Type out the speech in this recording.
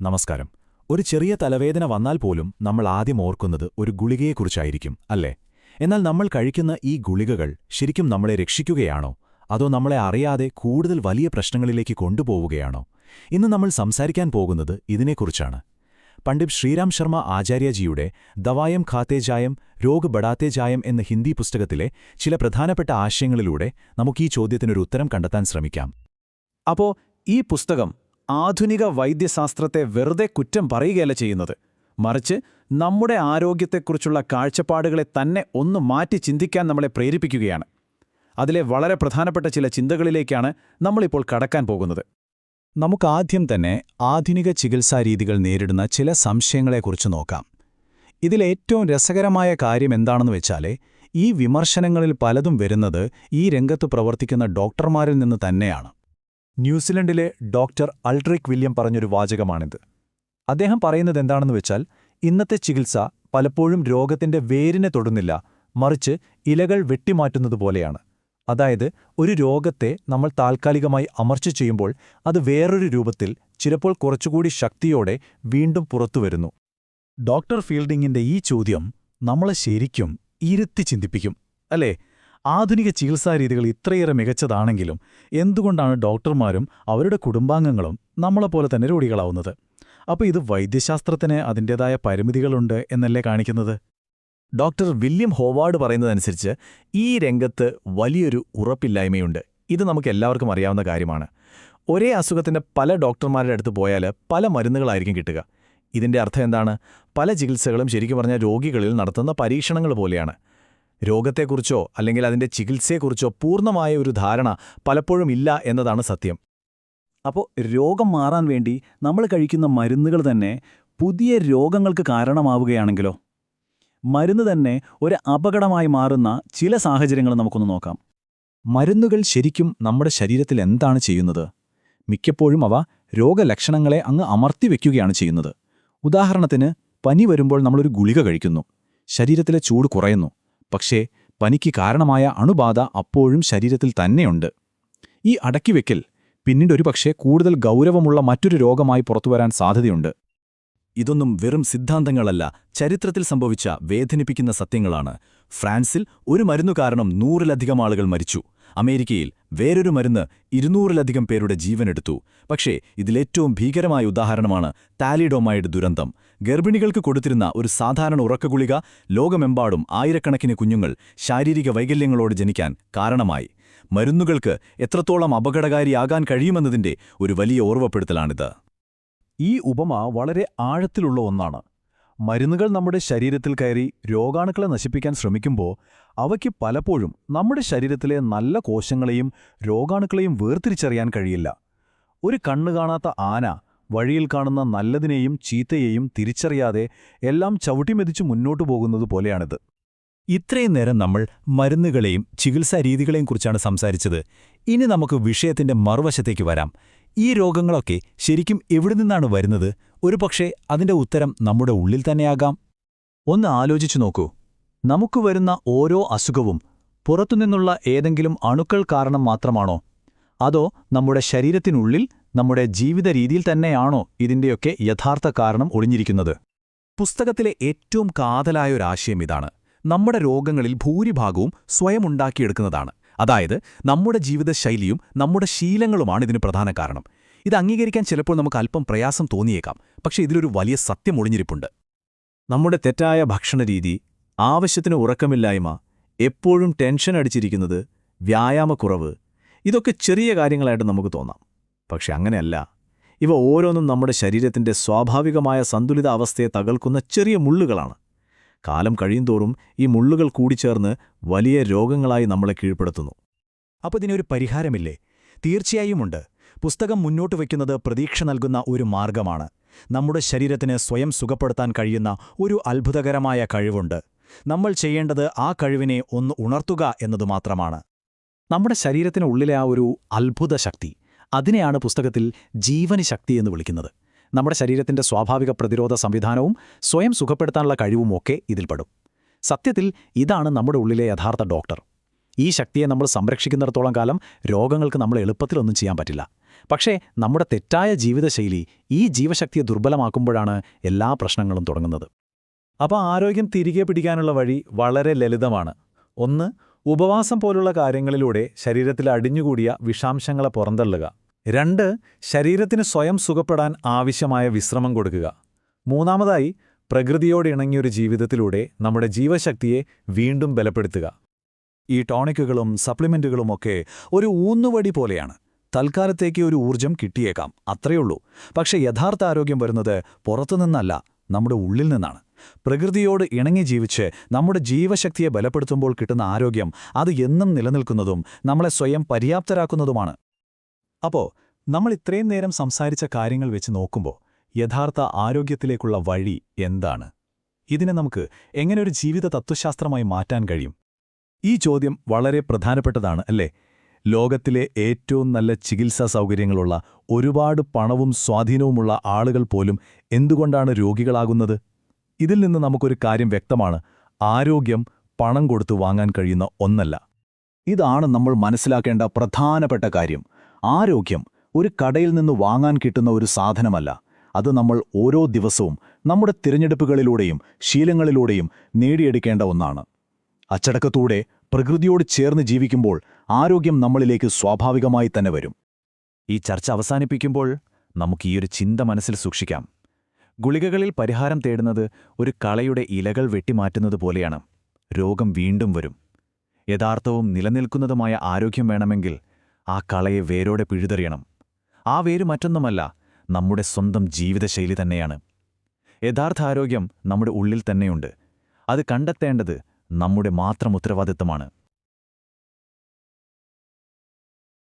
നമസ്കാരം. ഒരു ചെറിയ തലവേദന വന്നാൽ പോലും നമ്മൾ ആദ്യം ഓർക്കുന്നത് ഒരു ഗുളികയെക്കുറിച്ചായിരിക്കും അല്ലേ? എന്നാൽ നമ്മൾ കഴിക്കുന്ന ഈ ഗുളികകൾ ശരിക്കും നമ്മളെ രക്ഷിക്കുകയാണോ? അതോ നമ്മളെ അറിയാതെ കൂടുതൽ വലിയ പ്രശ്നങ്ങളിലേക്ക് കൊണ്ടുപോവുകയാണോ? ഇന്ന് നമ്മൾ സംസാരിക്കാൻ പോകുന്നത് ഇതിനെക്കുറിച്ചാണ്. പണ്ഡിറ്റ് ശ്രീരാം ശർമ്മ ആചാര്യജിയുടെ ദവായം ഖാത്തേ ജായം രോഗ് ബടാത്തേ ജായം എന്ന ഹിന്ദി പുസ്തകത്തിലെ ചില പ്രധാനപ്പെട്ട ആശയങ്ങളിലൂടെ നമുക്ക് ഈ ചോദ്യത്തിനൊരു ഉത്തരം കണ്ടെത്താൻ ശ്രമിക്കാം. അപ്പോ ഈ പുസ്തകം ആധുനിക വൈദ്യശാസ്ത്രത്തെ വെറുതെ കുറ്റം പറയുകയല്ല ചെയ്യുന്നത്. മറിച്ച് നമ്മുടെ ആരോഗ്യത്തെക്കുറിച്ചുള്ള കാഴ്ചപ്പാടുകളെ തന്നെ ഒന്ന് മാറ്റി ചിന്തിക്കാൻ നമ്മളെ പ്രേരിപ്പിക്കുകയാണ്. അതിലെ വളരെ പ്രധാനപ്പെട്ട ചില ചിന്തകളിലേക്കാണ് നമ്മളിപ്പോൾ കടക്കാൻ പോകുന്നത്. നമുക്കാദ്യം തന്നെ ആധുനിക ചികിത്സാരീതികൾ നേരിടുന്ന ചില സംശയങ്ങളെക്കുറിച്ച് നോക്കാം. ഇതിലേറ്റവും രസകരമായ കാര്യം എന്താണെന്ന് വെച്ചാലേ ഈ വിമർശനങ്ങളിൽ പലതും വരുന്നത് ഈ രംഗത്ത് പ്രവർത്തിക്കുന്ന ഡോക്ടർമാരിൽ നിന്ന് തന്നെയാണ്. ന്യൂസിലൻഡിലെ ഡോക്ടർ അൾട്രിക് വില്യം പറഞ്ഞൊരു വാചകമാണിത്. അദ്ദേഹം പറയുന്നത് എന്താണെന്ന് വെച്ചാൽ ഇന്നത്തെ ചികിത്സ പലപ്പോഴും രോഗത്തിന്റെ വേരിനെ തൊടുന്നില്ല മറിച്ച് ഇലകൾ വെട്ടിമാറ്റുന്നതുപോലെയാണ് അതായത് ഒരു രോഗത്തെ നമ്മൾ താൽക്കാലികമായി അമർച്ച ചെയ്യുമ്പോൾ അത് വേറൊരു രൂപത്തിൽ ചിലപ്പോൾ കുറച്ചുകൂടി ശക്തിയോടെ വീണ്ടും പുറത്തുവരുന്നു ഡോക്ടർ ഫീൽഡിങ്ങിന്റെ ഈ ചോദ്യം നമ്മളെ ശരിക്കും ഇരുത്തി ചിന്തിപ്പിക്കും അല്ലേ? ആധുനിക ചികിത്സാരീതികൾ ഇത്രയേറെ മികച്ചതാണെങ്കിലും എന്തുകൊണ്ടാണ് ഡോക്ടർമാരും അവരുടെ കുടുംബാംഗങ്ങളും നമ്മളെപ്പോലെ തന്നെ രോഗികളാവുന്നത്? അപ്പോൾ ഇത് വൈദ്യശാസ്ത്രത്തിന് അതിന്റേതായ പരിമിതികളുണ്ട് എന്നല്ലേ കാണിക്കുന്നത്? ഡോക്ടർ വില്യം ഹോവാർഡ് പറയുന്നതനുസരിച്ച് ഈ രംഗത്ത് വലിയൊരു ഉറപ്പില്ലായ്മയുണ്ട്. ഇത് നമുക്ക് എല്ലാവർക്കും അറിയാവുന്ന കാര്യമാണ്. ഒരേ അസുഖത്തിന്റെ പല ഡോക്ടർമാരുടെ അടുത്ത് പോയാൽ പല മരുന്നുകളായിരിക്കും കിട്ടുക. ഇതിന്റെ അർത്ഥം എന്താണ്? പല ചികിത്സകളും ശരിക്കും പറഞ്ഞാൽ രോഗികളിൽ നടത്തുന്ന പരീക്ഷണങ്ങൾ പോലെയാണ്. രോഗത്തെക്കുറിച്ചോ അല്ലെങ്കിൽ അതിന്റെ ചികിത്സയെക്കുറിച്ചോ പൂർണമായ ഒരു ധാരണ പലപ്പോഴും ഇല്ല എന്നതാണ് സത്യം. അപ്പോൾ രോഗം മാറാൻ വേണ്ടി നമ്മൾ കഴിക്കുന്ന മരുന്നുകൾ തന്നെ പുതിയ രോഗങ്ങൾക്ക് കാരണമാവുകയാണെങ്കിലോ? മരുന്ന് തന്നെ ഒരു അപകടമായി മാറുന്ന ചില സാഹചര്യങ്ങൾ നമുക്കൊന്ന് നോക്കാം. മരുന്നുകൾ ശരിക്കും നമ്മുടെ ശരീരത്തിൽ എന്താണ് ചെയ്യുന്നത്? മിക്കപ്പോഴും അവ രോഗലക്ഷണങ്ങളെ അങ്ങ് അമർത്തിവെക്കുകയാണ് ചെയ്യുന്നത്. ഉദാഹരണത്തിന് പനി വരുമ്പോൾ നമ്മളൊരു ഗുളിക കഴിക്കുന്നു. ശരീരത്തിലെ ചൂട് കുറയുന്നു. പക്ഷേ പനിക്ക് കാരണമായ അണുബാധ അപ്പോഴും ശരീരത്തിൽ തന്നെയുണ്ട്. ഈ അടക്കിവെക്കൽ പിന്നീട് ഒരുപക്ഷെ കൂടുതൽ ഗൗരവമുള്ള മറ്റൊരു രോഗമായി പുറത്തുവരാൻ സാധ്യതയുണ്ട്. ഇതൊന്നും വെറും സിദ്ധാന്തങ്ങളല്ല ചരിത്രത്തിൽ സംഭവിച്ച വേദനിപ്പിക്കുന്ന സത്യങ്ങളാണ്. ഫ്രാൻസിൽ ഒരു മരുന്നു കാരണം നൂറിലധികം ആളുകൾ മരിച്ചു. അമേരിക്കയിൽ വേറൊരു മരുന്ന് ഇരുന്നൂറിലധികം പേരുടെ ജീവനെടുത്തു. പക്ഷേ ഇതിലേറ്റവും ഭീകരമായ ഉദാഹരണമാണ് താലിഡോമൈഡ് ദുരന്തം. ഗർഭിണികൾക്ക് കൊടുത്തിരുന്ന ഒരു സാധാരണ ഉറക്കഗുളിക ലോകമെമ്പാടും ആയിരക്കണക്കിന് കുഞ്ഞുങ്ങൾ ശാരീരിക വൈകല്യങ്ങളോട് ജനിക്കാൻ കാരണമായി. മരുന്നുകൾക്ക് എത്രത്തോളം അപകടകാരിയാകാൻ കഴിയുമെന്നതിന്റെ ഒരു വലിയ ഓർവപ്പെടുത്തലാണിത്. ഈ ഉപമ വളരെ ആഴത്തിലുള്ള ഒന്നാണ്. മരുന്നുകൾ നമ്മുടെ ശരീരത്തിൽ കയറി രോഗാണുക്കളെ നശിപ്പിക്കാൻ ശ്രമിക്കുമ്പോൾ അവയ്ക്ക് പലപ്പോഴും നമ്മുടെ ശരീരത്തിലെ നല്ല കോശങ്ങളെയും രോഗാണുക്കളെയും വേർതിരിച്ചറിയാൻ കഴിയില്ല. ഒരു കണ്ണു കാണാത്ത ആന വഴിയിൽ കാണുന്ന നല്ലതിനെയും ചീത്തയെയും തിരിച്ചറിയാതെ എല്ലാം ചവിട്ടിമെതിച്ച് മുന്നോട്ടു പോകുന്നത് പോലെയാണിത്. ഇത്രയും നേരം നമ്മൾ മരുന്നുകളെയും ചികിത്സാരീതികളെയും കുറിച്ചാണ് സംസാരിച്ചത്. ഇനി നമുക്ക് വിഷയത്തിന്റെ മറുവശത്തേക്ക് വരാം. ഈ രോഗങ്ങളൊക്കെ ശരിക്കും എവിടെ നിന്നാണ് വരുന്നത്? ഒരുപക്ഷേ അതിന്റെ ഉത്തരം നമ്മുടെ ഉള്ളിൽ തന്നെയാകാം. ഒന്ന് ആലോചിച്ചു നോക്കൂ. നമുക്ക് വരുന്ന ഓരോ അസുഖവും പുറത്തുനിന്നുള്ള ഏതെങ്കിലും അണുക്കൾ കാരണം മാത്രമാണോ? അതോ നമ്മുടെ ശരീരത്തിനുള്ളിൽ നമ്മുടെ ജീവിത രീതിയിൽ തന്നെയാണോ ഇതിന്റെയൊക്കെ യഥാർത്ഥ കാരണം ഒളിഞ്ഞിരിക്കുന്നത്? പുസ്തകത്തിലെ ഏറ്റവും കാതലായൊരാശയം ഇതാണ്. നമ്മുടെ രോഗങ്ങളിൽ ഭൂരിഭാഗവും സ്വയം ഉണ്ടാക്കിയെടുക്കുന്നതാണ് അതായത് നമ്മുടെ ജീവിതശൈലിയും നമ്മുടെ ശീലങ്ങളുമാണ് ഇതിന് പ്രധാന കാരണം. ഇത് അംഗീകരിക്കാൻ ചിലപ്പോൾ നമുക്ക് അല്പം പ്രയാസം തോന്നിയേക്കാം പക്ഷേ ഇതിലൊരു വലിയ സത്യം ഒളിഞ്ഞിരിപ്പുണ്ട്. നമ്മുടെ തെറ്റായ ഭക്ഷണരീതി ആവശ്യത്തിന് ഉറക്കമില്ലായ്മ എപ്പോഴും ടെൻഷൻ അടിച്ചിരിക്കുന്നത് വ്യായാമക്കുറവ് ഇതൊക്കെ ചെറിയ കാര്യങ്ങളായിട്ട് നമുക്ക് തോന്നാം. പക്ഷെ അങ്ങനെയല്ല. ഇവ ഓരോന്നും നമ്മുടെ ശരീരത്തിന്റെ സ്വാഭാവികമായ സന്തുലിതാവസ്ഥയെ തകർക്കുന്ന ചെറിയ മുള്ളുകളാണ്. കാലം കഴിയുന്തോറും ഈ മുള്ളുകൾ കൂടിച്ചേർന്ന് വലിയ രോഗങ്ങളായി നമ്മളെ കീഴ്പ്പെടുത്തുന്നു. അപ്പോൾ ഇതിനൊരു പരിഹാരമില്ലേ? തീർച്ചയായുമുണ്ട് പുസ്തകം മുന്നോട്ട് വയ്ക്കുന്നത് പ്രതീക്ഷ നൽകുന്ന ഒരു മാർഗമാണ്. നമ്മുടെ ശരീരത്തിന് സ്വയം സുഖപ്പെടുത്താൻ കഴിയുന്ന ഒരു അത്ഭുതകരമായ കഴിവുണ്ട്. നമ്മൾ ചെയ്യേണ്ടത് ആ കഴിവിനെ ഒന്ന് ഉണർത്തുക എന്നതു മാത്രമാണ്. നമ്മുടെ ശരീരത്തിനുള്ളിലെ ആ ഒരു അത്ഭുത ശക്തി അതിനെയാണ് പുസ്തകത്തിൽ ജീവനി ശക്തി എന്ന് വിളിക്കുന്നത്. നമ്മുടെ ശരീരത്തിന്റെ സ്വാഭാവിക പ്രതിരോധ സംവിധാനവും സ്വയം സുഖപ്പെടുത്താനുള്ള കഴിവുമൊക്കെ ഇതിൽപ്പെടും സത്യത്തിൽ ഇതാണ് നമ്മുടെ ഉള്ളിലെ യഥാർത്ഥ ഡോക്ടർ. ഈ ശക്തിയെ നമ്മൾ സംരക്ഷിക്കുന്നിടത്തോളം കാലം രോഗങ്ങൾക്ക് നമ്മൾ എളുപ്പത്തിലൊന്നും ചെയ്യാൻ പറ്റില്ല. പക്ഷേ നമ്മുടെ തെറ്റായ ജീവിതശൈലി ഈ ജീവശക്തിയെ ദുർബലമാക്കുമ്പോഴാണ് എല്ലാ പ്രശ്നങ്ങളും തുടങ്ങുന്നത്. അപ്പോൾ ആരോഗ്യം തിരികെ പിടിക്കാനുള്ള വഴി വളരെ ലളിതമാണ്. ഒന്ന് ഉപവാസം പോലുള്ള കാര്യങ്ങളിലൂടെ ശരീരത്തിൽ അടിഞ്ഞുകൂടിയ വിഷാംശങ്ങളെ പുറന്തള്ളുക. രണ്ട് ശരീരത്തിന് സ്വയം സുഖപ്പെടാൻ ആവശ്യമായ വിശ്രമം കൊടുക്കുക. മൂന്നാമതായി പ്രകൃതിയോട് ഇണങ്ങിയൊരു ജീവിതത്തിലൂടെ നമ്മുടെ ജീവശക്തിയെ വീണ്ടും ബലപ്പെടുത്തുക. ഈ ടോണിക്കുകളും സപ്ലിമെന്റുകളുമൊക്കെ ഒരു ഊന്നുവടി പോലെയാണ്. തൽക്കാലത്തേക്ക് ഒരു ഊർജം കിട്ടിയേക്കാം അത്രയുള്ളൂ പക്ഷേ യഥാർത്ഥ ആരോഗ്യം വരുന്നത് പുറത്തുനിന്നല്ല നമ്മുടെ ഉള്ളിൽ നിന്നാണ്. പ്രകൃതിയോട് ഇണങ്ങി ജീവിച്ച് നമ്മുടെ ജീവശക്തിയെ ബലപ്പെടുത്തുമ്പോൾ കിട്ടുന്ന ആരോഗ്യം അത് എന്നും നിലനിൽക്കുന്നതും നമ്മളെ സ്വയം പര്യാപ്തരാക്കുന്നതുമാണ്. അപ്പോ നമ്മൾ ഇത്രയും നേരം സംസാരിച്ച കാര്യങ്ങൾ വെച്ച് നോക്കുമ്പോൾ യഥാർത്ഥ ആരോഗ്യത്തിലേക്കുള്ള വഴി എന്താണ്? ഇതിനെ നമുക്ക് എങ്ങനെ ഒരു ജീവിത തത്വശാസ്ത്രമായി മാറ്റാൻ കഴിയും? ഈ ചോദ്യം വളരെ പ്രധാനപ്പെട്ടതാണ് അല്ലേ? ലോകത്തിലെ ഏറ്റവും നല്ല ചികിത്സാ സൗകര്യങ്ങളുള്ള ഒരുപാട് പണവും സ്വാധീനവുമുള്ള ആളുകൾ പോലും എന്തുകൊണ്ടാണ് രോഗികളാകുന്നത്? ഇതിൽ നിന്ന് നമുക്കൊരു കാര്യം വ്യക്തമാണ് ആരോഗ്യം പണം കൊടുത്തു വാങ്ങാൻ കഴിയുന്ന ഒന്നല്ല. ഇതാണ് നമ്മൾ മനസ്സിലാക്കേണ്ട പ്രധാനപ്പെട്ട കാര്യം. ആരോഗ്യം ഒരു കടയിൽ നിന്ന് വാങ്ങാൻ കിട്ടുന്ന ഒരു സാധനമല്ല. അത് നമ്മൾ ഓരോ ദിവസവും നമ്മുടെ തിരഞ്ഞെടുപ്പുകളിലൂടെയും ശീലങ്ങളിലൂടെയും നേടിയെടുക്കേണ്ട ഒന്നാണ്. അച്ചടക്കത്തൂടെ പ്രകൃതിയോട് ചേർന്ന് ജീവിക്കുമ്പോൾ ആരോഗ്യം നമ്മളിലേക്ക് സ്വാഭാവികമായി തന്നെ വരും. ഈ ചർച്ച അവസാനിപ്പിക്കുമ്പോൾ നമുക്ക് ഈയൊരു ചിന്ത മനസ്സിൽ സൂക്ഷിക്കാം. ഗുളികകളിൽ പരിഹാരം തേടുന്നത് ഒരു കളയുടെ ഇലകൾ വെട്ടിമാറ്റുന്നത് പോലെയാണ്. രോഗം വീണ്ടും വരും. യഥാർത്ഥവും നിലനിൽക്കുന്നതുമായ ആരോഗ്യം വേണമെങ്കിൽ ആ കളയെ വേരോടെ പിഴുതെറിയണം. ആ വേര് മറ്റൊന്നുമല്ല നമ്മുടെ സ്വന്തം ജീവിതശൈലി തന്നെയാണ്. യഥാർത്ഥ ആരോഗ്യം നമ്മുടെ ഉള്ളിൽ തന്നെയുണ്ട്. അത് കണ്ടെത്തേണ്ടത് നമ്മുടെ മാത്രം ഉത്തരവാദിത്തമാണ്